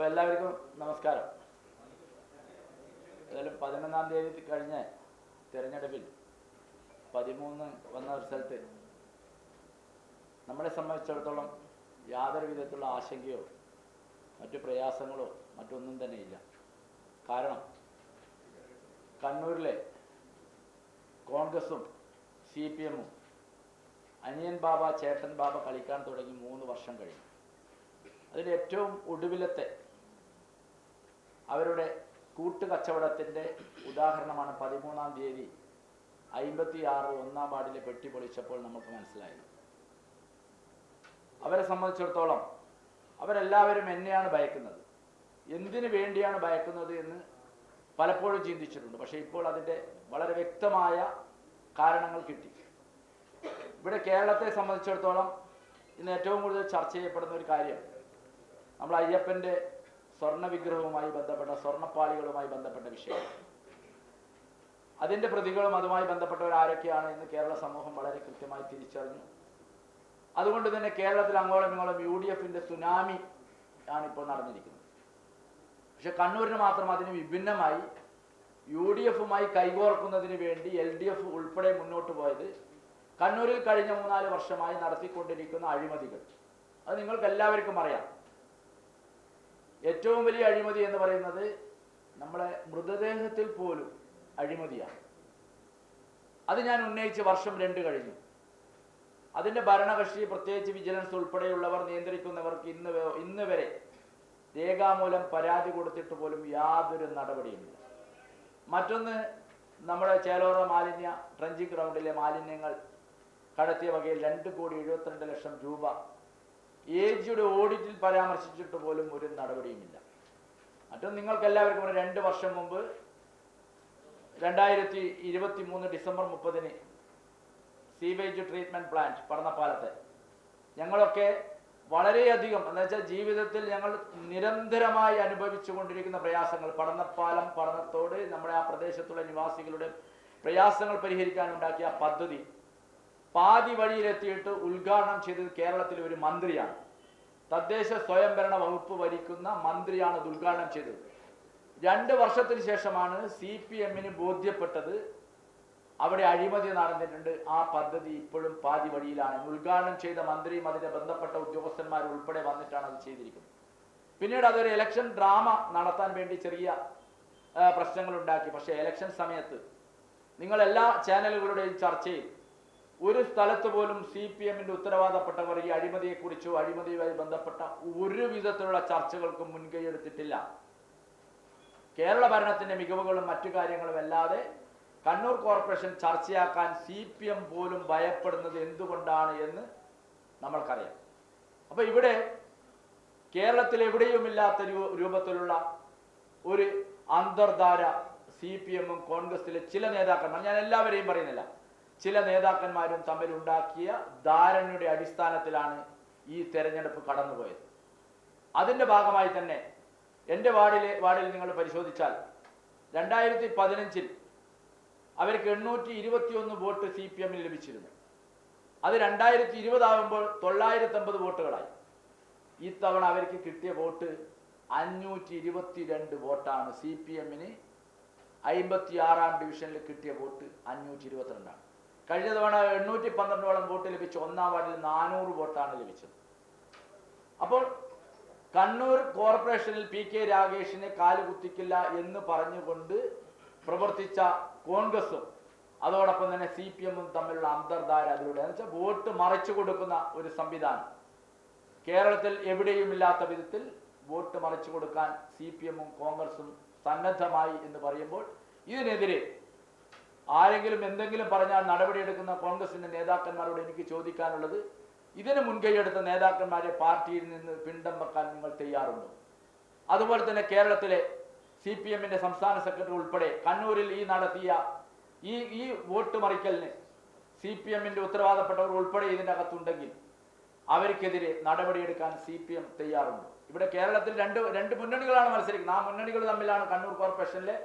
അപ്പോൾ എല്ലാവർക്കും നമസ്കാരം. ഏതായാലും പതിനൊന്നാം തീയതി കഴിഞ്ഞ തിരഞ്ഞെടുപ്പിൽ പതിമൂന്ന് വന്ന റിസൾട്ട് നമ്മളെ സംബന്ധിച്ചിടത്തോളം യാതൊരു വിധത്തിലുള്ള ആശങ്കയോ മറ്റു പ്രയാസങ്ങളോ മറ്റൊന്നും തന്നെ ഇല്ല. കാരണം കണ്ണൂരിലെ കോൺഗ്രസും സി പി എമ്മും അനിയൻ ബാബ ചേട്ടൻ ബാബ കളിക്കാൻ തുടങ്ങി മൂന്ന് വർഷം കഴിഞ്ഞു. അതിൽ ഏറ്റവും ഒടുവിലത്തെ അവരുടെ കൂട്ടുകച്ചവടത്തിന്റെ ഉദാഹരണമാണ് പതിമൂന്നാം തീയതി അയിമ്പത്തി ആറ് ഒന്നാം വാർഡിലെ പെട്ടി പൊളിച്ചപ്പോൾ നമുക്ക് മനസ്സിലായത് അവരെ സംബന്ധിച്ചിടത്തോളം അവരെല്ലാവരും എന്നെയാണ് ഭയക്കുന്നത്. എന്തിനു വേണ്ടിയാണ് ഭയക്കുന്നത് എന്ന് പലപ്പോഴും ചിന്തിച്ചിട്ടുണ്ട്. പക്ഷേ ഇപ്പോൾ അതിന്റെ വളരെ വ്യക്തമായ കാരണങ്ങൾ കിട്ടി. ഇവിടെ കേരളത്തെ സംബന്ധിച്ചിടത്തോളം ഇന്ന് ഏറ്റവും കൂടുതൽ ചർച്ച ചെയ്യപ്പെടുന്ന ഒരു കാര്യം നമ്മൾ അയ്യപ്പന്റെ സ്വർണ വിഗ്രഹവുമായി ബന്ധപ്പെട്ട സ്വർണപ്പാളികളുമായി ബന്ധപ്പെട്ട വിഷയം. അതിന്റെ പ്രതികളും അതുമായി ബന്ധപ്പെട്ടവർ ആരൊക്കെയാണ് എന്ന് കേരള സമൂഹം വളരെ കൃത്യമായി തിരിച്ചറിഞ്ഞു. അതുകൊണ്ട് തന്നെ കേരളത്തിൽ അങ്ങോളം ഇങ്ങോളം യു ഡി എഫിന്റെ സുനാമി ആണ് ഇപ്പോൾ നടന്നിരിക്കുന്നത്. പക്ഷെ കണ്ണൂരിന് മാത്രം അതിന് വിഭിന്നമായി യു ഡി എഫുമായി കൈകോർക്കുന്നതിന് വേണ്ടി എൽ ഡി എഫ് ഉൾപ്പെടെ മുന്നോട്ട് പോയത് കണ്ണൂരിൽ കഴിഞ്ഞ മൂന്നാൽ വർഷമായി നടത്തിക്കൊണ്ടിരിക്കുന്ന അഴിമതികൾ. അത് നിങ്ങൾക്ക് എല്ലാവർക്കും അറിയാം. ഏറ്റവും വലിയ അഴിമതി എന്ന് പറയുന്നത് നമ്മളെ മൃതദേഹത്തിൽ പോലും അഴിമതിയാണ്. അത് ഞാൻ ഉന്നയിച്ച് വർഷം രണ്ട് കഴിഞ്ഞു. അതിന്റെ ഭരണകക്ഷി പ്രത്യേകിച്ച് വിജിലൻസ് ഉൾപ്പെടെയുള്ളവർ നിയന്ത്രിക്കുന്നവർക്ക് ഇന്ന് ഇന്ന് വരെ രേഖാമൂലം പരാതി കൊടുത്തിട്ട് പോലും യാതൊരു നടപടിയുമില്ല. മറ്റൊന്ന് നമ്മുടെ ചേലോറ മാലിന്യ ട്രഞ്ചിങ് ഗ്രൗണ്ടിലെ മാലിന്യങ്ങൾ കടത്തിയ വകയിൽ രണ്ട് കോടി എഴുപത്തിരണ്ട് ലക്ഷം രൂപ എ ജിയുടെ ഓഡിറ്റിൽ പരാമർശിച്ചിട്ട് പോലും ഒരു നടപടിയുമില്ല. മറ്റും നിങ്ങൾക്ക് എല്ലാവർക്കും രണ്ട് വർഷം മുമ്പ് രണ്ടായിരത്തി ഇരുപത്തി മൂന്ന് ഡിസംബർ മുപ്പതിന് സീവേജ് ട്രീറ്റ്മെന്റ് പ്ലാന്റ് പടന്നപ്പാലത്തെ. ഞങ്ങളൊക്കെ വളരെയധികം എന്ന് വെച്ചാൽ ജീവിതത്തിൽ ഞങ്ങൾ നിരന്തരമായി അനുഭവിച്ചു കൊണ്ടിരിക്കുന്ന പ്രയാസങ്ങൾ പടന്നപ്പാലം പടന്നത്തോട് നമ്മുടെ ആ പ്രദേശത്തുള്ള നിവാസികളുടെ പ്രയാസങ്ങൾ പരിഹരിക്കാൻ ഉണ്ടാക്കിയ പദ്ധതി. പാതി വഴിയിലെത്തിയിട്ട് ഉദ്ഘാടനം ചെയ്തത് കേരളത്തിലെ ഒരു മന്ത്രിയാണ്. തദ്ദേശ സ്വയംഭരണ വകുപ്പ് ഭരിക്കുന്ന മന്ത്രിയാണ് ഇത് ഉദ്ഘാടനം ചെയ്തത്. രണ്ട് വർഷത്തിന് ശേഷമാണ് സി പി എമ്മിന് ബോധ്യപ്പെട്ടത് അവിടെ അഴിമതി നടന്നിട്ടുണ്ട്. ആ പദ്ധതി ഇപ്പോഴും പാതി വഴിയിലാണ്. ഉദ്ഘാടനം ചെയ്ത മന്ത്രിയും അതിന്റെ ബന്ധപ്പെട്ട ഉദ്യോഗസ്ഥന്മാർ ഉൾപ്പെടെ വന്നിട്ടാണ് അത് ചെയ്തിരിക്കുന്നത്. പിന്നീട് അതൊരു ഇലക്ഷൻ ഡ്രാമ നടത്താൻ വേണ്ടി ചെറിയ പ്രശ്നങ്ങൾ ഉണ്ടാക്കി പക്ഷേ ഇലക്ഷൻ സമയത്ത് നിങ്ങൾ എല്ലാ ചാനലുകളുടെയും ചർച്ചയിൽ ഒരു സ്ഥലത്ത് പോലും സി പി എമ്മിന്റെ ഉത്തരവാദപ്പെട്ടവർ ഈ അഴിമതിയെക്കുറിച്ചോ അഴിമതിയുമായി ബന്ധപ്പെട്ട ഒരു വിധത്തിലുള്ള ചർച്ചകൾക്കും മുൻകൈ എടുത്തിട്ടില്ല കേരള ഭരണത്തിന്റെ മികവുകളും മറ്റു കാര്യങ്ങളും അല്ലാതെ കണ്ണൂർ കോർപ്പറേഷൻ ചർച്ചയാക്കാൻ സി പി എം പോലും ഭയപ്പെടുന്നത് എന്തുകൊണ്ടാണ് എന്ന് നമ്മൾക്കറിയാം. അപ്പൊ ഇവിടെ കേരളത്തിൽ എവിടെയുമില്ലാത്ത രൂപത്തിലുള്ള ഒരു അന്തർധാര സി പി എമ്മും കോൺഗ്രസിലെ ചില നേതാക്കന്മാർ ഞാൻ എല്ലാവരെയും പറയുന്നില്ല. ചില നേതാക്കന്മാരും തമ്മിലുണ്ടാക്കിയ ധാരണയുടെ അടിസ്ഥാനത്തിലാണ് ഈ തെരഞ്ഞെടുപ്പ് കടന്നുപോയത്. അതിന്റെ ഭാഗമായി തന്നെ എന്റെ വാർഡിലെ വാർഡിൽ നിങ്ങൾ പരിശോധിച്ചാൽ രണ്ടായിരത്തി പതിനഞ്ചിൽ അവർക്ക് എണ്ണൂറ്റി ഇരുപത്തിയൊന്ന് വോട്ട് സി പി എമ്മിന് ലഭിച്ചിരുന്നു. അത് രണ്ടായിരത്തി ഇരുപതാകുമ്പോൾ തൊള്ളായിരത്തി അമ്പത് വോട്ടുകളായി. ഇത്തവണ അവർക്ക് കിട്ടിയ വോട്ട് അഞ്ഞൂറ്റി ഇരുപത്തിരണ്ട് വോട്ടാണ് സി പി എമ്മിന്. അമ്പത്തി ആറാം ഡിവിഷനിൽ കിട്ടിയ വോട്ട് അഞ്ഞൂറ്റി ഇരുപത്തിരണ്ടാണ് കഴിഞ്ഞ തവണ എണ്ണൂറ്റി പന്ത്രണ്ടോളം വോട്ട് ലഭിച്ചു ഒന്നാം വാർഡിൽ നാനൂറ് വോട്ടാണ് ലഭിച്ചത്. അപ്പോൾ കണ്ണൂർ കോർപ്പറേഷനിൽ പി കെ രാഗേഷിനെ കാലുകുത്തിക്കില്ല എന്ന് പറഞ്ഞുകൊണ്ട് പ്രവർത്തിച്ച കോൺഗ്രസും അതോടൊപ്പം തന്നെ സി പി എമ്മും തമ്മിലുള്ള അന്തർധാര അതിലൂടെ. വെച്ചാൽ വോട്ട് മറിച്ചു കൊടുക്കുന്ന ഒരു സംവിധാനം. കേരളത്തിൽ എവിടെയും ഇല്ലാത്ത വിധത്തിൽ വോട്ട് മറിച്ചു കൊടുക്കാൻ സി പി എമ്മും കോൺഗ്രസും സന്നദ്ധമായി എന്ന് പറയുമ്പോൾ ഇതിനെതിരെ ആരെങ്കിലും എന്തെങ്കിലും പറഞ്ഞാൽ നടപടിയെടുക്കുന്ന കോൺഗ്രസിന്റെ നേതാക്കന്മാരോട് എനിക്ക് ചോദിക്കാനുള്ളത് ഇതിന് മുൻകൈയെടുത്ത നേതാക്കന്മാരെ പാർട്ടിയിൽ നിന്ന് പിണ്ടം വെക്കാൻ നിങ്ങൾ തയ്യാറുണ്ടോ? അതുപോലെ തന്നെ കേരളത്തിലെ സി പി എമ്മിന്റെ സംസ്ഥാന സെക്രട്ടറി ഉൾപ്പെടെ കണ്ണൂരിൽ ഈ നടത്തിയ ഈ ഈ വോട്ട് മറിക്കലിന് സി പി എമ്മിന്റെ ഉത്തരവാദപ്പെട്ടവർ ഉൾപ്പെടെ ഇതിന്റെ അകത്തുണ്ടെങ്കിൽ അവർക്കെതിരെ നടപടിയെടുക്കാൻ സി പി എം തയ്യാറുണ്ട്. ഇവിടെ കേരളത്തിൽ രണ്ട് രണ്ട് മുന്നണികളാണ് മത്സരിക്കുന്നത്. ആ മുന്നണികൾ തമ്മിലാണ് കണ്ണൂർ കോർപ്പറേഷനിലെ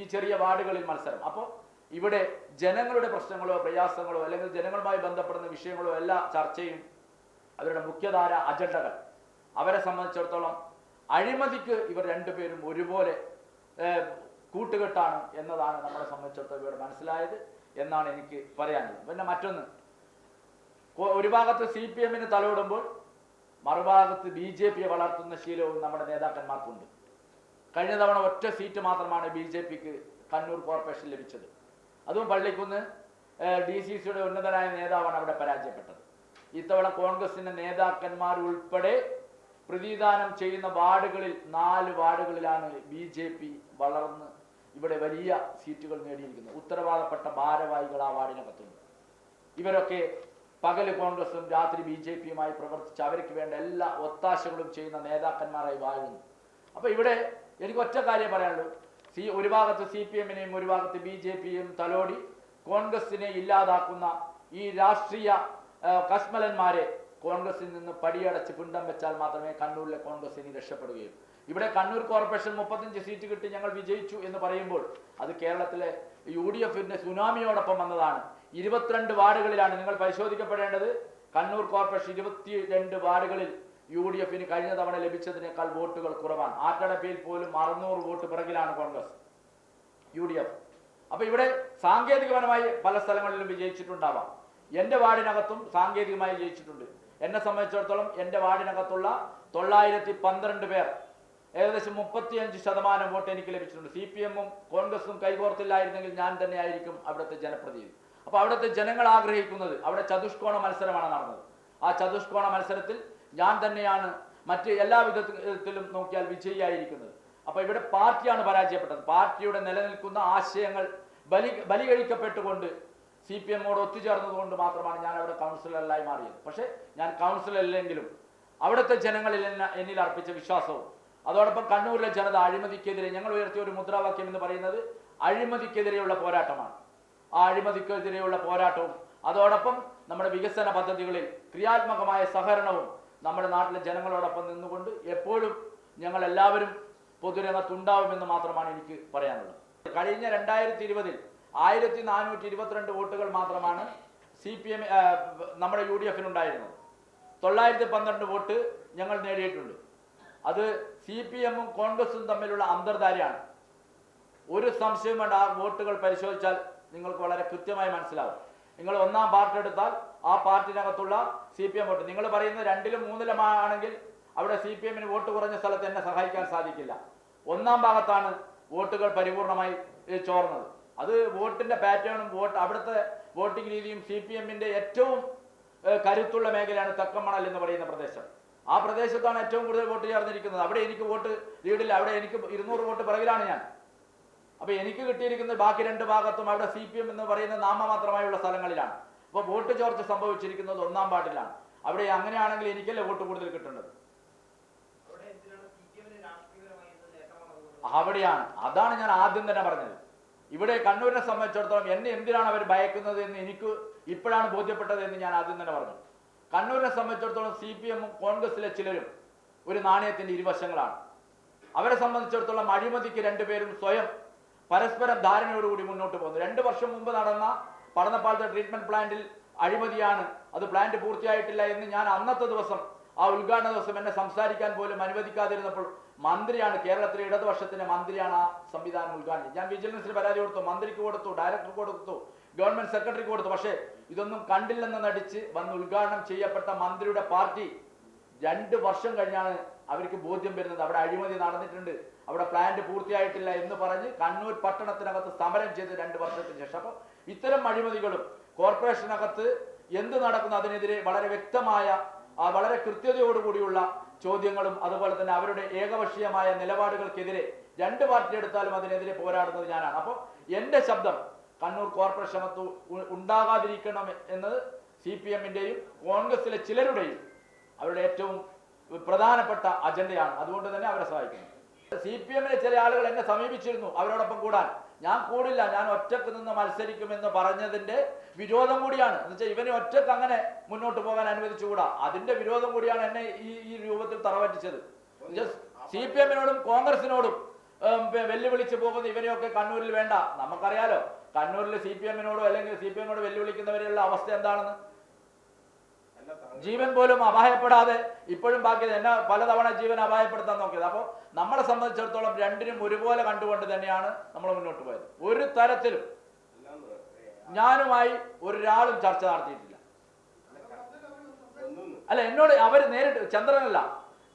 ഈ ചെറിയ വാർഡുകളിൽ മത്സരം. അപ്പോൾ ഇവിടെ ജനങ്ങളുടെ പ്രശ്നങ്ങളോ പ്രയാസങ്ങളോ അല്ലെങ്കിൽ ജനങ്ങളുമായി ബന്ധപ്പെടുന്ന വിഷയങ്ങളോ എല്ലാ ചർച്ചയും അവരുടെ മുഖ്യധാര അജണ്ടകൾ. അവരെ സംബന്ധിച്ചിടത്തോളം അഴിമതിക്ക് ഇവർ രണ്ടുപേരും ഒരുപോലെ കൂട്ടുകെട്ടാണ് എന്നതാണ് നമ്മളെ സംബന്ധിച്ചിടത്തോളം ഇവർ മനസ്സിലായത് എന്നാണ് എനിക്ക് പറയാനുള്ളത്. പിന്നെ മറ്റൊന്ന് ഒരു ഭാഗത്ത് സി പി എമ്മിന് തലോടുമ്പോൾ മറുഭാഗത്ത് ബി ജെ പിയെ വളർത്തുന്ന ശീലവും നമ്മുടെ നേതാക്കന്മാർക്കുണ്ട്. കഴിഞ്ഞ തവണ ഒറ്റ സീറ്റ് മാത്രമാണ് ബി ജെ പിക്ക് കണ്ണൂർ കോർപ്പറേഷൻ ലഭിച്ചത്. അതും പള്ളിക്കുന്ന് ഡി സി സിയുടെ ഉന്നതനായ നേതാവാണ് അവിടെ പരാജയപ്പെട്ടത്. ഇത്തവണ കോൺഗ്രസിന്റെ നേതാക്കന്മാർ ഉൾപ്പെടെ പ്രതിദാനം ചെയ്യുന്ന വാർഡുകളിൽ നാല് വാർഡുകളിലാണ് ബി ജെ പി വളർന്ന് ഇവിടെ വലിയ സീറ്റുകൾ നേടിയിരിക്കുന്നത്. ഉത്തരവാദപ്പെട്ട ഭാരവാഹികൾ ആ വാർഡിനകത്തുണ്ട്. ഇവരൊക്കെ പകൽ കോൺഗ്രസും രാത്രി ബി ജെ പിയുമായി പ്രവർത്തിച്ച് അവർക്ക് വേണ്ട എല്ലാ ഒത്താശകളും ചെയ്യുന്ന നേതാക്കന്മാരായി വാഴുന്നു. അപ്പൊ ഇവിടെ എനിക്ക് ഒറ്റ കാര്യം പറയാനുള്ളൂ. സി ഒരു ഭാഗത്ത് സി പി എമ്മിനെയും ഒരു ഭാഗത്ത് ബി ജെ പിയും തലോടി കോൺഗ്രസിനെ ഇല്ലാതാക്കുന്ന ഈ രാഷ്ട്രീയ കശ്മലന്മാരെ കോൺഗ്രസിൽ നിന്ന് പടിയടച്ച് പിണ്ടം വെച്ചാൽ മാത്രമേ കണ്ണൂരിലെ കോൺഗ്രസ് ഇനി രക്ഷപ്പെടുകയുള്ളൂ. ഇവിടെ കണ്ണൂർ കോർപ്പറേഷൻ മുപ്പത്തഞ്ച് സീറ്റ് കിട്ടി ഞങ്ങൾ വിജയിച്ചു എന്ന് പറയുമ്പോൾ അത് കേരളത്തിലെ യു ഡി എഫിന്റെ സുനാമിയോടൊപ്പം വന്നതാണ്. ഇരുപത്തിരണ്ട് വാർഡുകളിലാണ് നിങ്ങൾ പരിശോധിക്കപ്പെടേണ്ടത്. കണ്ണൂർ കോർപ്പറേഷൻ ഇരുപത്തി രണ്ട് വാർഡുകളിൽ യു ഡി എഫിന് കഴിഞ്ഞ തവണ ലഭിച്ചതിനേക്കാൾ വോട്ടുകൾ കുറവാണ്. ആറ്റടപ്പിയിൽ പോലും അറുന്നൂറ് വോട്ട് പിറകിലാണ് കോൺഗ്രസ്. U D F. അപ്പൊ ഇവിടെ സാങ്കേതികപരമായി പല സ്ഥലങ്ങളിലും വിജയിച്ചിട്ടുണ്ടാവാം. എന്റെ വാർഡിനകത്തും സാങ്കേതികമായി ജയിച്ചിട്ടുണ്ട് എന്നെ സംബന്ധിച്ചിടത്തോളം എന്റെ വാർഡിനകത്തുള്ള തൊള്ളായിരത്തി പന്ത്രണ്ട് പേർ ഏകദേശം മുപ്പത്തിയഞ്ച് ശതമാനം വോട്ട് എനിക്ക് ലഭിച്ചിട്ടുണ്ട്. സി പി എമ്മും കോൺഗ്രസും കൈകോർത്തില്ലായിരുന്നെങ്കിൽ ഞാൻ തന്നെ ആയിരിക്കും അവിടുത്തെ ജനപ്രതിനിധി. അപ്പൊ അവിടുത്തെ ജനങ്ങൾ ആഗ്രഹിക്കുന്നത് അവിടെ ചതുഷ്കോണ മത്സരമാണ് നടന്നത്. ആ ചതുഷ്കോണ മത്സരത്തിൽ ഞാൻ തന്നെയാണ് മറ്റ് എല്ലാ വിധത്തിലും നോക്കിയാൽ വിജയിയായിരിക്കുന്നത്. അപ്പൊ ഇവിടെ പാർട്ടിയാണ് പരാജയപ്പെട്ടത്. പാർട്ടിയുടെ നിലനിൽക്കുന്ന ആശയങ്ങൾ ബലി ബലി കഴിക്കപ്പെട്ടുകൊണ്ട് സി പി എമ്മോട് ഒത്തുചേർന്നതുകൊണ്ട് മാത്രമാണ് ഞാൻ അവിടെ കൗൺസിലറായി മാറിയത്. പക്ഷേ ഞാൻ കൗൺസിലല്ലെങ്കിലും അവിടുത്തെ ജനങ്ങളിൽ എന്നിൽ അർപ്പിച്ച വിശ്വാസവും അതോടൊപ്പം കണ്ണൂരിലെ ജനത അഴിമതിക്കെതിരെ ഞങ്ങൾ ഉയർത്തിയ ഒരു മുദ്രാവാക്യം എന്ന് പറയുന്നത് അഴിമതിക്കെതിരെയുള്ള പോരാട്ടമാണ്. ആ അഴിമതിക്കെതിരെയുള്ള പോരാട്ടവും അതോടൊപ്പം നമ്മുടെ വികസന പദ്ധതികളിൽ ക്രിയാത്മകമായ സഹകരണവും നമ്മുടെ നാട്ടിലെ ജനങ്ങളോടൊപ്പം നിന്നുകൊണ്ട് എപ്പോഴും ഞങ്ങൾ എല്ലാവരും പൊതുരംഗത്തുണ്ടാവുമെന്ന് മാത്രമാണ് എനിക്ക് പറയാനുള്ളത്. കഴിഞ്ഞ രണ്ടായിരത്തി ഇരുപതിൽ ആയിരത്തി നാനൂറ്റി ഇരുപത്തിരണ്ട് വോട്ടുകൾ മാത്രമാണ് സി പി എം നമ്മുടെ യു ഡി എഫിനുണ്ടായിരുന്നത്. തൊള്ളായിരത്തി പന്ത്രണ്ട് വോട്ട് ഞങ്ങൾ നേടിയിട്ടുണ്ട്. അത് സി പി എമ്മും കോൺഗ്രസും തമ്മിലുള്ള അന്തർധാരയാണ്. ഒരു സംശയം വേണ്ട ആ വോട്ടുകൾ പരിശോധിച്ചാൽ നിങ്ങൾക്ക് വളരെ കൃത്യമായി മനസ്സിലാവും. നിങ്ങൾ ഒന്നാം പാർട്ടി എടുത്താൽ ആ പാർട്ടിനകത്തുള്ള സി പി എം വോട്ട്. നിങ്ങൾ പറയുന്നത് രണ്ടിലും മൂന്നിലും ആണെങ്കിൽ അവിടെ സി പി എമ്മിന് വോട്ട് കുറഞ്ഞ സ്ഥലത്ത് എന്നെ സഹായിക്കാൻ സാധിക്കില്ല. ഒന്നാം ഭാഗത്താണ് വോട്ടുകൾ പരിപൂർണമായി ചോർന്നത്. അത് വോട്ടിന്റെ പാറ്റേണും വോട്ട് അവിടുത്തെ വോട്ടിംഗ് രീതിയും സി പി എമ്മിന്റെ ഏറ്റവും കരുത്തുള്ള മേഖലയാണ് തെക്കമണൽ എന്ന് പറയുന്ന പ്രദേശം. ആ പ്രദേശത്താണ് ഏറ്റവും കൂടുതൽ വോട്ട് ചേർന്നിരിക്കുന്നത്. അവിടെ എനിക്ക് വോട്ട് ലീഡില്ല. അവിടെ എനിക്ക് ഇരുന്നൂറ് വോട്ട് പിറകിലാണ് ഞാൻ. അപ്പൊ എനിക്ക് കിട്ടിയിരിക്കുന്നത് ബാക്കി രണ്ട് ഭാഗത്തും അവിടെ സി എന്ന് പറയുന്ന നാമമാത്രമായുള്ള സ്ഥലങ്ങളിലാണ്. അപ്പൊ വോട്ട് ചോർച്ച സംഭവിച്ചിരിക്കുന്നത് ഒന്നാം പാട്ടിലാണ് അവിടെ അങ്ങനെയാണെങ്കിൽ എനിക്കല്ലേ വോട്ട് കൂടുതൽ കിട്ടേണ്ടത്? അവിടെയാണ്. അതാണ് ഞാൻ ആദ്യം തന്നെ പറഞ്ഞത്. ഇവിടെ കണ്ണൂരിനെ സംബന്ധിച്ചിടത്തോളം എന്നെ എന്തിനാണ് അവർ ഭയക്കുന്നത് എന്ന് എനിക്ക് ഇപ്പോഴാണ് ബോധ്യപ്പെട്ടത് എന്ന് ഞാൻ ആദ്യം തന്നെ പറഞ്ഞു. കണ്ണൂരിനെ സംബന്ധിച്ചിടത്തോളം സി പി എമ്മും കോൺഗ്രസിലെ ചിലരും ഒരു നാണയത്തിന്റെ ഇരുവശങ്ങളാണ്. അവരെ സംബന്ധിച്ചിടത്തോളം അഴിമതിക്ക് രണ്ടുപേരും സ്വയം പരസ്പരം ധാരണയോടുകൂടി മുന്നോട്ട് പോകുന്നു. രണ്ട് വർഷം മുമ്പ് നടന്ന പഠനപ്പാലത്തെ ട്രീറ്റ്മെന്റ് പ്ലാന്റിൽ അഴിമതിയാണ്. അത് പ്ലാന്റ് പൂർത്തിയായിട്ടില്ല എന്ന് ഞാൻ അന്നത്തെ ദിവസം ആ ഉദ്ഘാടന ദിവസം എന്നെ സംസാരിക്കാൻ പോലും അനുവദിക്കാതിരുന്നപ്പോൾ മന്ത്രിയാണ് കേരളത്തിലെ ഇടതുപക്ഷത്തിന്റെ മന്ത്രിയാണ് ആ സംവിധാനം ഉദ്ഘാടനം ഞാൻ വിജിലൻസിന് പരാതി കൊടുത്തു മന്ത്രിക്ക് കൊടുത്തു ഡയറക്ടർക്ക് കൊടുത്തു ഗവൺമെന്റ് സെക്രട്ടറിക്ക് കൊടുത്തു. പക്ഷേ ഇതൊന്നും കണ്ടില്ലെന്ന് നടിച്ച് വന്ന് ഉദ്ഘാടനം ചെയ്യപ്പെട്ട മന്ത്രിയുടെ പാർട്ടി രണ്ട് വർഷം കഴിഞ്ഞാണ് അവർക്ക് ബോധ്യം വരുന്നത്. അവിടെ അഴിമതി നടന്നിട്ടുണ്ട്. അവിടെ പ്ലാന്റ് പൂർത്തിയായിട്ടില്ല എന്ന് പറഞ്ഞ് കണ്ണൂർ പട്ടണത്തിനകത്ത് സമരം ചെയ്ത് രണ്ട് വർഷത്തിന് ശേഷം. അപ്പോൾ ഇത്തരം അഴിമതികളും കോർപ്പറേഷനകത്ത് എന്ത് നടക്കുന്നു അതിനെതിരെ വളരെ വ്യക്തമായ വളരെ കൃത്യതയോടുകൂടിയുള്ള ചോദ്യങ്ങളും അതുപോലെ തന്നെ അവരുടെ ഏകപക്ഷീയമായ നിലപാടുകൾക്കെതിരെ രണ്ട് പാർട്ടി എടുത്താലും അതിനെതിരെ പോരാടുന്നത് ഞാനാണ്. അപ്പോൾ എന്റെ ശബ്ദം കണ്ണൂർ കോർപ്പറേഷൻ ഉണ്ടാകാതിരിക്കണം എന്ന് സി പി എമ്മിന്റെയും കോൺഗ്രസിലെ ചിലരുടെയും അവരുടെ ഏറ്റവും പ്രധാനപ്പെട്ട അജണ്ടയാണ്. അതുകൊണ്ട് തന്നെ അവരെ സഹായിക്കുന്നു. സി പി എമ്മിലെ ചില ആളുകൾ എന്നെ സമീപിച്ചിരുന്നു അവരോടൊപ്പം കൂടാൻ. ഞാൻ കൂടില്ല ഞാൻ ഒറ്റയ്ക്ക് നിന്ന് മത്സരിക്കുമെന്ന് പറഞ്ഞതിന്റെ വിരോധം കൂടിയാണ്. എന്ന് വെച്ചാൽ ഇവനെ ഒറ്റയ്ക്ക് അങ്ങനെ മുന്നോട്ട് പോകാൻ അനുവദിച്ചുകൂടാ? അതിന്റെ വിരോധം കൂടിയാണ് എന്നെ ഈ ഈ രൂപത്തിൽ തറവറ്റിച്ചത്. സി പി എമ്മിനോടും കോൺഗ്രസിനോടും വെല്ലുവിളിച്ച് പോകുന്ന ഇവനെയൊക്കെ കണ്ണൂരിൽ വേണ്ട. നമുക്കറിയാലോ കണ്ണൂരിൽ സി പി എമ്മിനോടോ അല്ലെങ്കിൽ സി പി എമ്മിനോട് വെല്ലുവിളിക്കുന്നവരെയുള്ള അവസ്ഥ എന്താണെന്ന്? ജീവൻ പോലും അപായപ്പെടാതെ ഇപ്പോഴും ബാക്കി എന്നെ പലതവണ ജീവൻ അപായപ്പെടുത്താൻ നോക്കിയത്. അപ്പോൾ നമ്മളെ സംബന്ധിച്ചിടത്തോളം രണ്ടിനും ഒരുപോലെ കണ്ടുകൊണ്ട് തന്നെയാണ് നമ്മൾ മുന്നോട്ട് പോയത്. ഒരു തരത്തിലും ഞാനുമായി ഒരാളും ചർച്ച നടത്തിയിട്ടില്ല. അല്ല എന്നോട് അവർ നേരിട്ട് ചന്ദ്രനല്ല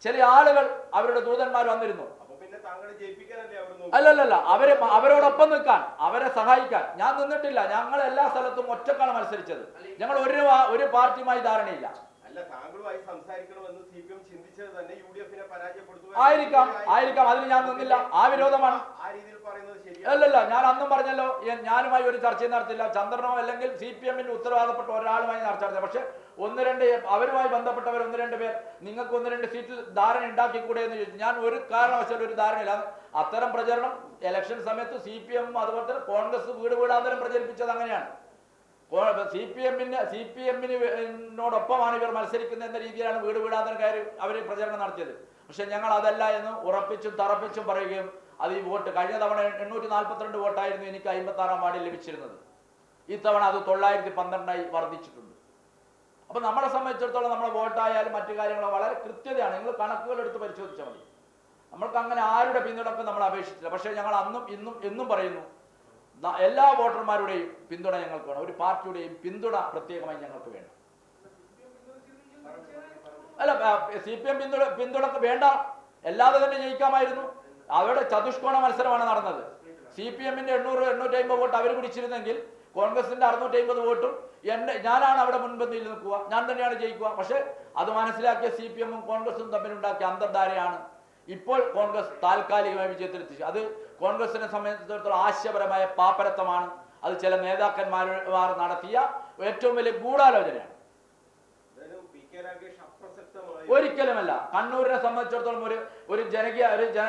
ചില ആളുകൾ അവരുടെ ദൂതന്മാർ വന്നിരുന്നു അപ്പൊ പിന്നെ താങ്കളെ ജയിപ്പിക്കാനല്ലേ അവർ അല്ലല്ലല്ല അവരെ അവരോടൊപ്പം നിൽക്കാൻ അവരെ സഹായിക്കാൻ. ഞാൻ നിന്നിട്ടില്ല ഞങ്ങൾ എല്ലാ സ്ഥലത്തും ഒറ്റക്കാണ് മത്സരിച്ചത്. ഞങ്ങൾ ഒരു ഒരു പാർട്ടിയുമായി ധാരണയില്ല. ആയിരിക്കാം ആയിരിക്കാം. അതിന് ഞാൻ നിന്നില്ല. ആ വിരോധമാണ്. അല്ലല്ല ഞാൻ അന്നും പറഞ്ഞല്ലോ ഞാനുമായി ഒരു ചർച്ചയും നടത്തില്ല. ചന്ദ്രനോ അല്ലെങ്കിൽ സി പി എമ്മിന് ഉത്തരവാദപ്പെട്ട ഒരാളുമായി ചർച്ച നടത്തി പക്ഷെ ഒന്ന് രണ്ട് അവരുമായി ബന്ധപ്പെട്ടവർ ഒന്ന് രണ്ട് പേർ നിങ്ങൾക്ക് ഒന്ന് രണ്ട് സീറ്റിൽ ധാരണ ഉണ്ടാക്കിക്കൂടെ എന്ന് ചോദിച്ചു. ഞാൻ ഒരു കാരണവശാലും ഒരു ധാരണയില്ല. അത്തരം പ്രചരണം ഇലക്ഷൻ സമയത്ത് സി പി എം അതുപോലെ തന്നെ കോൺഗ്രസ് വീട് വീടാന്തരം പ്രചരിപ്പിച്ചത് അങ്ങനെയാണ്. സി പി എമ്മിന് സി പി എമ്മിനോടൊപ്പമാണ് ഇവർ മത്സരിക്കുന്നത് എന്ന രീതിയിലാണ് വീട് വീടാന്തരം കയറി അവർ പ്രചരണം നടത്തിയത്. പക്ഷെ ഞങ്ങൾ അതല്ല എന്ന് ഉറപ്പിച്ചും തറപ്പിച്ചും പറയുകയും അത് ഈ വോട്ട് കഴിഞ്ഞ തവണ എണ്ണൂറ്റി നാൽപ്പത്തിരണ്ട് വോട്ടായിരുന്നു എനിക്ക് അമ്പത്തി ആറാം വാർഡിൽ ലഭിച്ചിരുന്നത്. ഇത്തവണ അത് തൊള്ളായിരത്തി പന്ത്രണ്ടായി വർദ്ധിച്ചിട്ടുണ്ട്. അപ്പൊ നമ്മളെ സംബന്ധിച്ചിടത്തോളം നമ്മളെ വോട്ടായാലും മറ്റു കാര്യങ്ങളോ വളരെ കൃത്യതയാണ്. നിങ്ങൾ കണക്കുകൾ എടുത്ത് പരിശോധിച്ചാൽ മതി. നമ്മൾക്ക് അങ്ങനെ ആരുടെ പിന്തുണക്കും നമ്മൾ അപേക്ഷിച്ചില്ല പക്ഷെ ഞങ്ങൾ അന്നും ഇന്നും എന്നും പറയുന്നു എല്ലാ വോട്ടർമാരുടെയും പിന്തുണ ഞങ്ങൾക്ക് വേണം. ഒരു പാർട്ടിയുടെയും പിന്തുണ പ്രത്യേകമായി ഞങ്ങൾക്ക് വേണം. അല്ല സി പി എം പിന്തുണ പിന്തുണക്ക് വേണ്ട. അല്ലാതെ തന്നെ ജയിക്കാമായിരുന്നു. അവരുടെ ചതുഷ്കോണ മത്സരമാണ് നടന്നത്. സി പി എമ്മിന്റെ എണ്ണൂറ് എണ്ണൂറ്റി അമ്പത് വോട്ട് അവർ പിടിച്ചിരുന്നെങ്കിൽ കോൺഗ്രസിന്റെ അറുന്നൂറ്റി അമ്പത് വോട്ടും എന്നെ ഞാനാണ് അവിടെ മുൻപന്തിയിൽ നിൽക്കുക. ഞാൻ തന്നെയാണ് ജയിക്കുക. പക്ഷെ അത് മനസ്സിലാക്കിയ സി പി എമ്മും കോൺഗ്രസും തമ്മിലുണ്ടാക്കിയ അന്തർധാരയാണ് ഇപ്പോൾ കോൺഗ്രസ് താൽക്കാലികമായി വിജയത്തിലെത്തിച്ചു അത് കോൺഗ്രസിനെ സംബന്ധിച്ചിടത്തോളം ആശയപരമായ പാപ്പരത്വമാണ്. അത് ചില നേതാക്കന്മാർ നടത്തിയ ഏറ്റവും വലിയ ഗൂഢാലോചനയാണ്. ഒരിക്കലുമല്ല. കണ്ണൂരിനെ സംബന്ധിച്ചിടത്തോളം ഒരു ഒരു ജനകീയ ഒരു ജന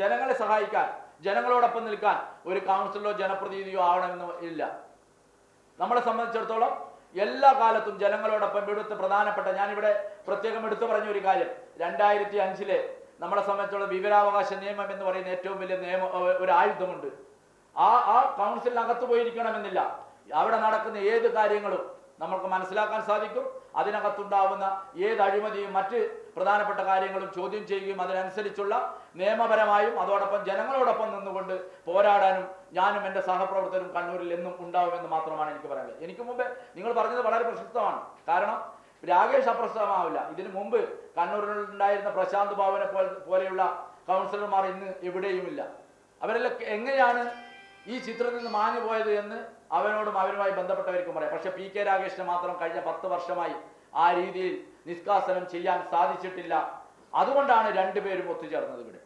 ജനങ്ങളെ സഹായിക്കാൻ ജനങ്ങളോടൊപ്പം നിൽക്കാൻ ഒരു കൗൺസിലോ ജനപ്രതിനിധിയോ ആവണമെന്ന് ഇല്ല. നമ്മളെ സംബന്ധിച്ചിടത്തോളം എല്ലാ കാലത്തും ജനങ്ങളോടൊപ്പം ഇവിടുത്തെ പ്രധാനപ്പെട്ട ഞാനിവിടെ പ്രത്യേകം എടുത്തു പറഞ്ഞ ഒരു കാര്യം. രണ്ടായിരത്തി അഞ്ചിലെ നമ്മളെ സംബന്ധിച്ചുള്ള വിവരാവകാശ നിയമം എന്ന് പറയുന്ന ഏറ്റവും വലിയ നിയമ ഒരു ആയുധമുണ്ട്. ആ ആ കൗൺസിലിനകത്ത് പോയിരിക്കണമെന്നില്ല. അവിടെ നടക്കുന്ന ഏത് കാര്യങ്ങളും നമ്മൾക്ക് മനസ്സിലാക്കാൻ സാധിക്കും. അതിനകത്തുണ്ടാവുന്ന ഏത് അഴിമതിയും മറ്റ് പ്രധാനപ്പെട്ട കാര്യങ്ങളും ചോദ്യം ചെയ്യുകയും അതിനനുസരിച്ചുള്ള നിയമപരമായും അതോടൊപ്പം ജനങ്ങളോടൊപ്പം നിന്നുകൊണ്ട് പോരാടാനും ഞാനും എന്റെ സഹപ്രവർത്തകരും കണ്ണൂരിൽ എന്നും ഉണ്ടാവുമെന്ന് മാത്രമാണ് എനിക്ക് പറയാനുള്ളത്. എനിക്ക് മുമ്പേ നിങ്ങൾ പറഞ്ഞത് വളരെ പ്രശസ്തമാണ്. കാരണം രാകേഷ് അപ്രസ്തമാവില്ല ഇതിനു മുമ്പ് കണ്ണൂരിൽ ഉണ്ടായിരുന്ന പ്രശാന്ത് ഭാവനെ പോലെയുള്ള കൗൺസിലർമാർ ഇന്ന് എവിടെയുമില്ല. അവരെല്ലാം എങ്ങനെയാണ് ഈ ചിത്രത്തിൽ നിന്ന് മാഞ്ഞു പോയത് എന്ന് അവനോടും അവരുമായി ബന്ധപ്പെട്ടവർക്കും പറയാം. പക്ഷെ പി കെ രാകേഷിന് മാത്രം കഴിഞ്ഞ പത്ത് വർഷമായി ആ രീതിയിൽ നിഷ്കാസനം ചെയ്യാൻ സാധിച്ചിട്ടില്ല. അതുകൊണ്ടാണ് രണ്ടുപേരും ഒത്തുചേർന്നത് ഇവിടെ.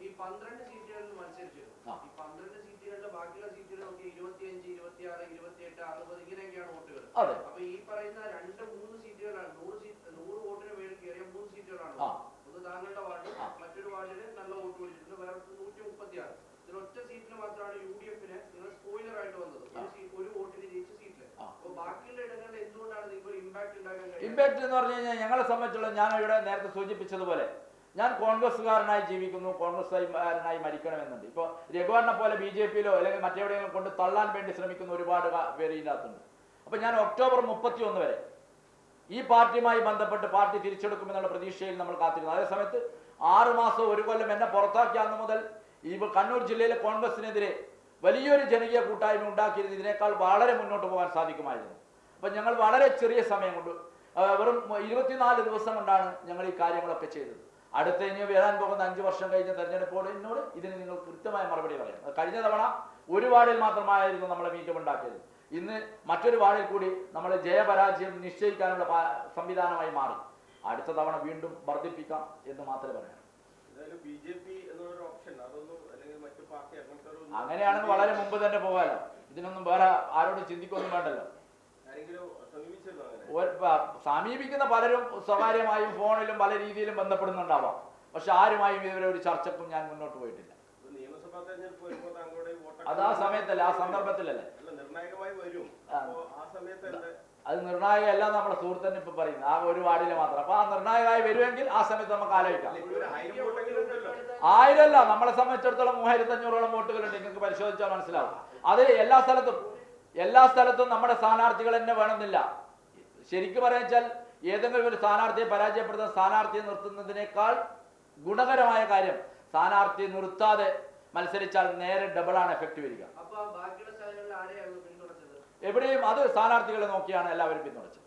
ഈ പന്ത്രണ്ട് സീറ്റുകളിൽ മത്സരിച്ചു. ആ. ഈ പന്ത്രണ്ട് സീറ്റുകളിലെ ബാക്കിയുള്ള സീറ്റുകൾ നമുക്ക് ഇരുപത്തിയഞ്ച് ഇരുപത്തിയാറ് ഇരുപത്തിയെട്ട് അറുപത് ഇങ്ങനെയൊക്കെയാണ് വോട്ടുകൾ. അതെ. അപ്പൊ ഈ പറയുന്ന രണ്ട് മൂന്ന് സീറ്റുകളാണ് നൂറ് സീറ്റ് നൂറ് വോട്ടിന് മേളിൽ കയറിയ മൂന്ന് സീറ്റുകളാണ് ആ. ഒന്ന് താങ്കളുടെ വാർഡിൽ ആ. മറ്റൊരു വാർഡിൽ നല്ല വോട്ട് പിടിച്ചിട്ടുണ്ട് വേറെ നൂറ്റി മുപ്പത്തി ആറ് ഇതിൽ ഒറ്റ സീറ്റിന് മാത്രമാണ് യു ഡി എഫിന് നിങ്ങൾ സ്പോയിലർ ആയിട്ട് വന്നത് ഒരു ആ. സീ- ഒരു വോട്ടിന് ജയിച്ച സീറ്റിൽ ആ. അപ്പൊ ബാക്കിയുള്ള ഇടങ്ങളിൽ എന്തുകൊണ്ടാണ് നിങ്ങൾക്ക് ഇമ്പാക്ട് എന്ന് പറഞ്ഞു കഴിഞ്ഞാൽ ഞങ്ങളെ സംബന്ധിച്ചുള്ള ഞാൻ ഇവിടെ നേരത്തെ സൂചിപ്പിച്ചതുപോലെ ഞാൻ കോൺഗ്രസ്സുകാരനായി ജീവിക്കുന്നു കോൺഗ്രസ്സുകാരനായി മരിക്കണമെന്നുണ്ട്. ഇപ്പോൾ രഘുവണ്ണെ പോലെ ബി ജെ പിയിലോ അല്ലെങ്കിൽ മറ്റെവിടെയെങ്കിലും കൊണ്ട് തള്ളാൻ വേണ്ടി ശ്രമിക്കുന്ന ഒരുപാട് പേര് ഇതിനകത്തുണ്ട് അപ്പം ഞാൻ ഒക്ടോബർ മുപ്പത്തി ഒന്ന് വരെ ഈ പാർട്ടിയുമായി ബന്ധപ്പെട്ട് പാർട്ടി തിരിച്ചെടുക്കുമെന്നുള്ള പ്രതീക്ഷയിൽ നമ്മൾ കാത്തിരുന്നു. അതേ സമയത്ത് ആറ് മാസം ഒരു കൊല്ലം എന്നെ പുറത്താക്കിയ അന്ന് മുതൽ ഈ കണ്ണൂർ ജില്ലയിലെ കോൺഗ്രസിനെതിരെ വലിയൊരു ജനകീയ കൂട്ടായ്മ ഉണ്ടാക്കിയിരുന്ന ഇതിനേക്കാൾ വളരെ മുന്നോട്ട് പോകാൻ സാധിക്കുമായിരുന്നു. അപ്പം ഞങ്ങൾ വളരെ ചെറിയ സമയം കൊണ്ട് വെറും ഇരുപത്തിനാല് ദിവസം കൊണ്ടാണ് ഞങ്ങൾ ഈ കാര്യങ്ങളൊക്കെ ചെയ്തത്. അടുത്ത ഇനി വരാൻ പോകുന്ന അഞ്ചു വർഷം കഴിഞ്ഞ തെരഞ്ഞെടുപ്പോട് എന്നോട് ഇതിന് നിങ്ങൾ കൃത്യമായ മറുപടി പറയാം. കഴിഞ്ഞ തവണ ഒരു വാർഡിൽ മാത്രമായിരുന്നു നമ്മളെ മീറ്റം ഉണ്ടാക്കിയത്. ഇന്ന് മറ്റൊരു വാർഡിൽ കൂടി നമ്മൾ ജയപരാജയം നിശ്ചയിക്കാനുള്ള സംവിധാനമായി മാറി. അടുത്ത തവണ വീണ്ടും വർദ്ധിപ്പിക്കാം എന്ന് മാത്രമേ പറയാം. അങ്ങനെയാണെങ്കിൽ വളരെ മുമ്പ് തന്നെ പോകാലോ. ഇതിനൊന്നും വേറെ ആരോടും ചിന്തിക്കൊന്നും വേണ്ടല്ലോ. സമീപിക്കുന്ന പലരും സ്വകാര്യമായും ഫോണിലും പല രീതിയിലും ബന്ധപ്പെടുന്നുണ്ടാവാം. പക്ഷെ ആരുമായും ഇതുവരെ ഒരു ചർച്ചക്കും ഞാൻ മുന്നോട്ട് പോയിട്ടില്ല. അത് ആ സമയത്തല്ല ആ സന്ദർഭത്തിലല്ലേ? അത് നിർണായക അല്ല നമ്മുടെ സുഹൃത്തന്നെ ഇപ്പൊ പറയുന്നത്. ആ ഒരു വാർഡിൽ മാത്രം. അപ്പൊ ആ നിർണായകമായി വരുമെങ്കിൽ ആ സമയത്ത് നമുക്ക് ആലോചിക്കാം. ആയിരമല്ല നമ്മളെ സംബന്ധിച്ചിടത്തോളം മൂവായിരത്തി അഞ്ഞൂറോളം വോട്ടുകളുണ്ട്. നിങ്ങൾക്ക് പരിശോധിച്ചാൽ മനസ്സിലാവും. അത് എല്ലാ സ്ഥലത്തും എല്ലാ സ്ഥലത്തും നമ്മുടെ സ്ഥാനാർത്ഥികൾ തന്നെ വേണമെന്നില്ല. ശരിക്കും പറയാച്ചാൽ ഏതെങ്കിലും ഒരു സ്ഥാനാർത്ഥിയെ പരാജയപ്പെടുത്താൻ സ്ഥാനാർത്ഥിയെ നിർത്തുന്നതിനേക്കാൾ ഗുണകരമായ കാര്യം സ്ഥാനാർത്ഥിയെ നിർത്താതെ മത്സരിച്ചാൽ നേരെ ഡബിളാണ് എഫക്റ്റ് വരിക. എവിടെയും അത് സ്ഥാനാർത്ഥികളെ നോക്കിയാണ് എല്ലാവരും പിന്തുണച്ചത്.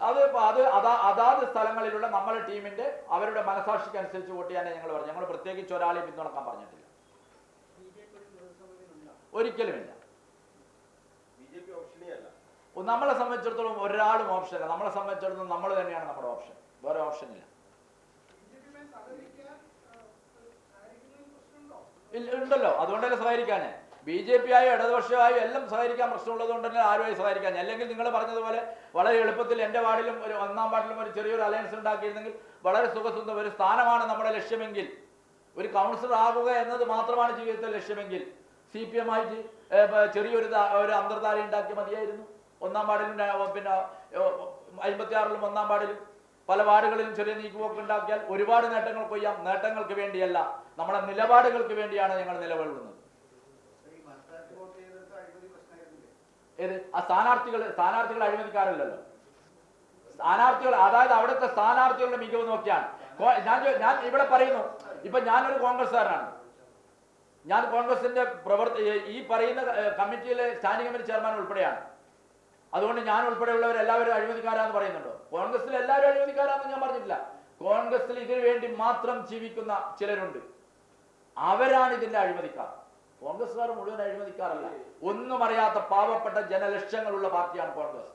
അത് അത് അതാ അതാത് സ്ഥലങ്ങളിലുള്ള നമ്മുടെ ടീമിന്റെ അവരുടെ മനസാക്ഷിക്ക് അനുസരിച്ച് വോട്ട് ചെയ്യാനേ ഞങ്ങൾ പറഞ്ഞു. ഞങ്ങൾ പ്രത്യേകിച്ച് ഒരാളെയും പിന്തുണക്കാൻ പറഞ്ഞിട്ടില്ല. ഒരിക്കലുമില്ല ബി ജെ പി ഓപ്ഷനേ അല്ല ഒ- നമ്മളെ സംബന്ധിച്ചിടത്തോളം ഒരാളും ഓപ്ഷൻ അല്ല നമ്മളെ സംബന്ധിച്ചിടത്തോളം നമ്മൾ തന്നെയാണ് നമ്മുടെ ഓപ്ഷൻ വേറെ ഓപ്ഷൻ ഇല്ല. ഉണ്ടല്ലോ. അതുകൊണ്ടല്ലേ സഹകരിക്കാൻ ബി ജെ പി ആയും ഇടതുപക്ഷമായും എല്ലാം സഹകരിക്കാൻ പ്രശ്നമുള്ളത് കൊണ്ട് തന്നെ ആരുമായി സഹകരിക്കാൻ. അല്ലെങ്കിൽ നിങ്ങൾ പറഞ്ഞതുപോലെ വളരെ എളുപ്പത്തിൽ എന്റെ വാർഡിലും ഒരു ഒന്നാം വാർഡിലും ഒരു ചെറിയൊരു അലയൻസ് ഉണ്ടാക്കിയിരുന്നെങ്കിൽ വളരെ സുഖസുന്ദരം ഒരു സ്ഥാനമാണ് നമ്മുടെ ലക്ഷ്യമെങ്കിൽ. ഒരു കൗൺസിലർ ആകുക എന്നത് മാത്രമാണ് ജീവിതത്തിലെ ലക്ഷ്യമെങ്കിൽ. സി പി എം ആയിട്ട് ചെറിയൊരു ഒരു അന്തർധാര ഉണ്ടാക്കി മതിയായിരുന്നു. ഒന്നാം പാടിലും പിന്നെ അമ്പത്തി ആറിലും ഒന്നാം പാടിലും പല വാർഡുകളിലും ചെറിയ നീക്കുപോക്ക് ഉണ്ടാക്കിയാൽ ഒരുപാട് നേട്ടങ്ങൾ കൊയ്യാം. നേട്ടങ്ങൾക്ക് വേണ്ടിയല്ല നമ്മുടെ നിലപാടുകൾക്ക് വേണ്ടിയാണ് ഞങ്ങൾ നിലകൊള്ളുന്നത്. ഏത്? ആ സ്ഥാനാർത്ഥികൾ സ്ഥാനാർത്ഥികൾ അഴിമതിക്കാരല്ലല്ലോ. സ്ഥാനാർത്ഥികൾ അതായത് അവിടുത്തെ സ്ഥാനാർത്ഥികളുടെ മികവ് നോക്കിയാണ്. ഞാൻ ഞാൻ ഇവിടെ പറയുന്നു ഇപ്പൊ ഞാനൊരു കോൺഗ്രസ്സുകാരനാണ്. ഞാൻ കോൺഗ്രസിന്റെ പ്രവർത്തി ഈ പറയുന്ന കമ്മിറ്റിയിലെ സ്റ്റാൻഡിംഗ് കമ്മിറ്റി ചെയർമാൻ ഉൾപ്പെടെയാണ്. അതുകൊണ്ട് ഞാൻ ഉൾപ്പെടെയുള്ളവർ എല്ലാവരും അഴിമതിക്കാരാന്ന് പറയുന്നുണ്ടോ? കോൺഗ്രസിൽ എല്ലാവരും അഴിമതിക്കാരാന്ന് ഞാൻ പറഞ്ഞിട്ടില്ല. കോൺഗ്രസിൽ ഇതിനു വേണ്ടി മാത്രം ജീവിക്കുന്ന ചിലരുണ്ട്. അവരാണ് ഇതിന്റെ അഴിമതിക്കാർ. കോൺഗ്രസ്സുകാർ മുഴുവൻ അഴിമതിക്കാറല്ല ഒന്നും അറിയാത്ത പാവപ്പെട്ട ജനലക്ഷങ്ങളുള്ള പാർട്ടിയാണ് കോൺഗ്രസ്.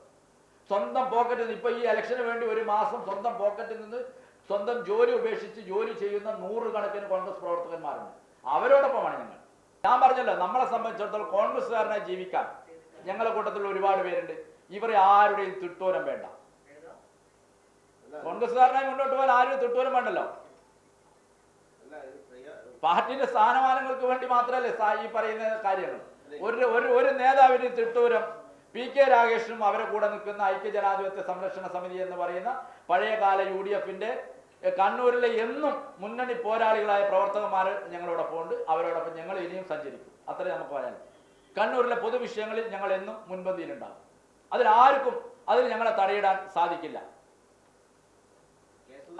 സ്വന്തം പോക്കറ്റിൽ നിന്ന് ഇപ്പൊ ഈ ഇലക്ഷന് വേണ്ടി ഒരു മാസം സ്വന്തം പോക്കറ്റിൽ നിന്ന് സ്വന്തം ജോലി ഉപേക്ഷിച്ച് ജോലി ചെയ്യുന്ന നൂറുകണക്കിന് കോൺഗ്രസ് പ്രവർത്തകന്മാരുണ്ട്. അവരോടൊപ്പമാണ് ഞങ്ങൾ. ഞാൻ പറഞ്ഞല്ലോ നമ്മളെ സംബന്ധിച്ചിടത്തോളം കോൺഗ്രസ്സുകാരനായി ജീവിക്കാൻ. ഞങ്ങളുടെ കൂട്ടത്തിൽ ഒരുപാട് പേരുണ്ട്. ഇവരെ ആരുടെയും തിട്ടൂരം വേണ്ട. കോൺഗ്രസ്സുകാരനായി മുന്നോട്ട് പോകാൻ ആരും തിട്ടൂരം വേണ്ടല്ലോ. പാർട്ടിന്റെ സ്ഥാനമാനങ്ങൾക്ക് വേണ്ടി മാത്രമല്ലേ ഈ പറയുന്ന കാര്യങ്ങൾ. ഒരു ഒരു ഒരു നേതാവിന് തിട്ടൂരം പി കെ രാകേഷും അവരെ കൂടെ നിൽക്കുന്ന ഐക്യ ഐക്യജനാധിപത്യ സംരക്ഷണ സമിതി എന്ന് പറയുന്ന പഴയകാല യു ഡി എഫിന്റെ കണ്ണൂരിലെ എന്നും മുന്നണി പോരാളികളായ പ്രവർത്തകന്മാർ ഞങ്ങളോടൊപ്പം ഉണ്ട് അവരോടൊപ്പം ഞങ്ങൾ ഇനിയും സഞ്ചരിക്കും. അത്രേ നമുക്ക് പറയാൻ കണ്ണൂരിലെ പൊതുവിഷയങ്ങളിൽ ഞങ്ങൾ എന്നും മുൻപന്തിയിലുണ്ടാകും അതിൽ ആർക്കും അതിൽ ഞങ്ങളെ തടയിടാൻ സാധിക്കില്ല.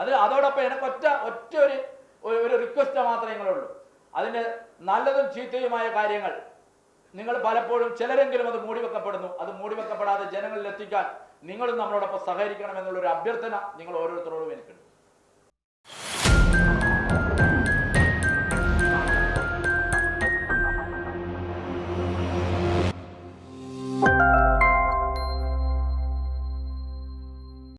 അതിൽ അതോടൊപ്പം എനിക്ക് ഒറ്റ ഒറ്റ ഒരു ഒരു- റിക്വസ്റ്റ് മാത്രമേ നിങ്ങളുള്ളൂ അതിന്റെ നല്ലതും ചീത്തയുമായ കാര്യങ്ങൾ നിങ്ങൾ പലപ്പോഴും ചിലരെങ്കിലും അത് മൂടിവെക്കപ്പെടുന്നു. അത് മൂടിവെക്കപ്പെടാതെ ജനങ്ങളിൽ എത്തിക്കാൻ നിങ്ങളും നമ്മളോടൊപ്പം സഹകരിക്കണം എന്നുള്ളൊരു അഭ്യർത്ഥന നിങ്ങൾ ഓരോരുത്തരോടും എനിക്കുണ്ട്.